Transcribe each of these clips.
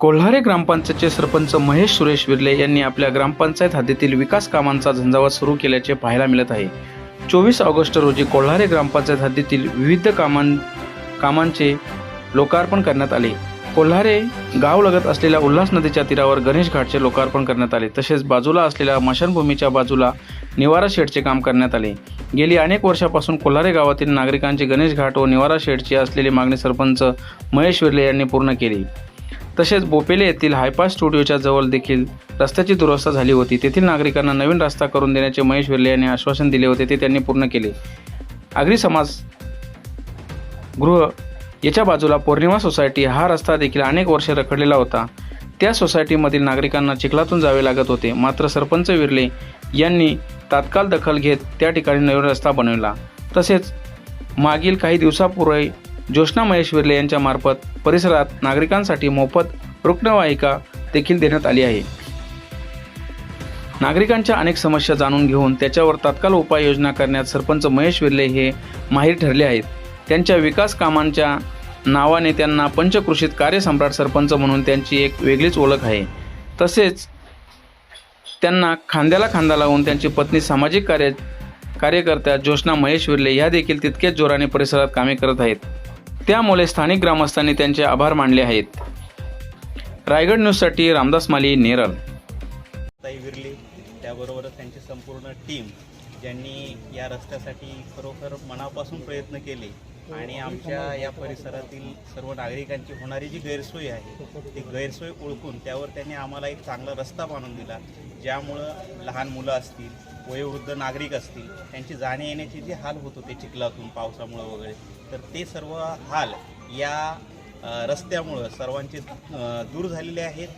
कोल्हारे ग्रामपंचायतचे सरपंच महेश सुरेश विर्ले यांनी आपल्या ग्रामपंचायत हद्दीतील विकास कामांचा झंझावात सुरू केल्याचे पाहायला मिळत आहे. चोवीस ऑगस्ट रोजी कोल्हारे ग्रामपंचायत हद्दीतील विविध कामां कामांचे लोकार्पण करण्यात आले. कोल्हारे गाव लगत असलेल्या उल्हास नदीच्या तीरावर गणेश घाटचे लोकार्पण करण्यात आले. तसेच बाजूला असलेल्या मशानभूमीच्या बाजूला निवारा शेडचे काम करण्यात आले. गेली अनेक वर्षापासून कोल्हारे गावातील नागरिकांची गणेश घाट व निवारा शेडची असलेली मागणी सरपंच महेश विर्ले यांनी पूर्ण केली. तसेच बोपेले येथील हायपास स्टुडिओच्या जवळ देखील रस्त्याची दुरवस्था झाली होती. तेथील नागरिकांना नवीन रस्ता करून देण्याचे महेश विर्ले यांनी आश्वासन दिले होते. ते त्यांनी पूर्ण केले. आगरी समाज गृह याच्या बाजूला पौर्णिमा सोसायटी हा रस्ता देखील अनेक वर्षे रखडलेला होता. त्या सोसायटीमधील नागरिकांना चिखलातून जावे लागत होते. मात्र सरपंच विर्ले यांनी तात्काळ दखल घेत त्या ठिकाणी नवीन रस्ता बनविला. तसेच मागील काही दिवसापूर्वी ज्योत्ना महेश विर्ले यांच्या मार्फत परिसरात नागरिकांसाठी मोफत रुग्णवाहिका देखील देण्यात आली आहे. नागरिकांच्या अनेक समस्या जाणून घेऊन त्याच्यावर तात्काळ उपाययोजना करण्यात सरपंच महेश विर्ले हे माहीर ठरले आहेत. त्यांच्या विकास कामांच्या नावाने त्यांना पंचकृषीत कार्यसम्राट सरपंच म्हणून त्यांची एक वेगळीच ओळख आहे. तसेच त्यांना खांद्याला खांदा लावून त्यांची पत्नी सामाजिक कार्य कार्यकर्त्या ज्योत्ना महेश विर्ले ह्या देखील तितकेच जोराने परिसरात कामे करत आहेत. त्यामुळे स्थानिक ग्रामस्थांनी त्यांचे आभार मानले आहेत. रायगड न्यूजसाठी रामदास माली नेरल. विरली त्याबरोबरच त्यांची संपूर्ण टीम ज्यांनी या रस्त्यासाठी खरोखर मनापासून प्रयत्न केले आणि आमच्या या परिसरातील सर्व नागरिकांची होणारी जी गैरसोय आहे ती गैरसोय ओळखून त्यावर त्यांनी आम्हाला एक चांगला रस्ता बांधून दिला ज्यामुळं लहान मुलं असतील वयोवृद्ध नागरिक असतील त्यांची जाणे येण्याचे जे हाल होत होते चिखलातून पावसामुळं वगैरे तर ते सर्व हाल या रस्त्यामुळं सर्वांचे दूर झालेले आहेत.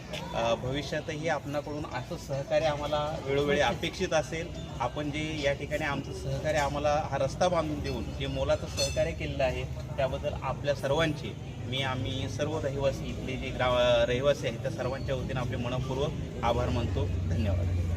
भविष्यातही आपणाकडून असं सहकार्य आम्हाला वेळोवेळी अपेक्षित असेल. आपण जे या ठिकाणी आमचं सहकार्य आम्हाला हा रस्ता बांधून देऊन जे मोलाचं सहकार्य केलेलं आहे त्याबद्दल आपल्या सर्वांचे मी आम्ही सर्व रहिवासी इथले जे ग्रा रहिवासी आहेत त्या सर्वांच्या वतीनं आपले मनपूर्वक आभार मानतो. धन्यवाद.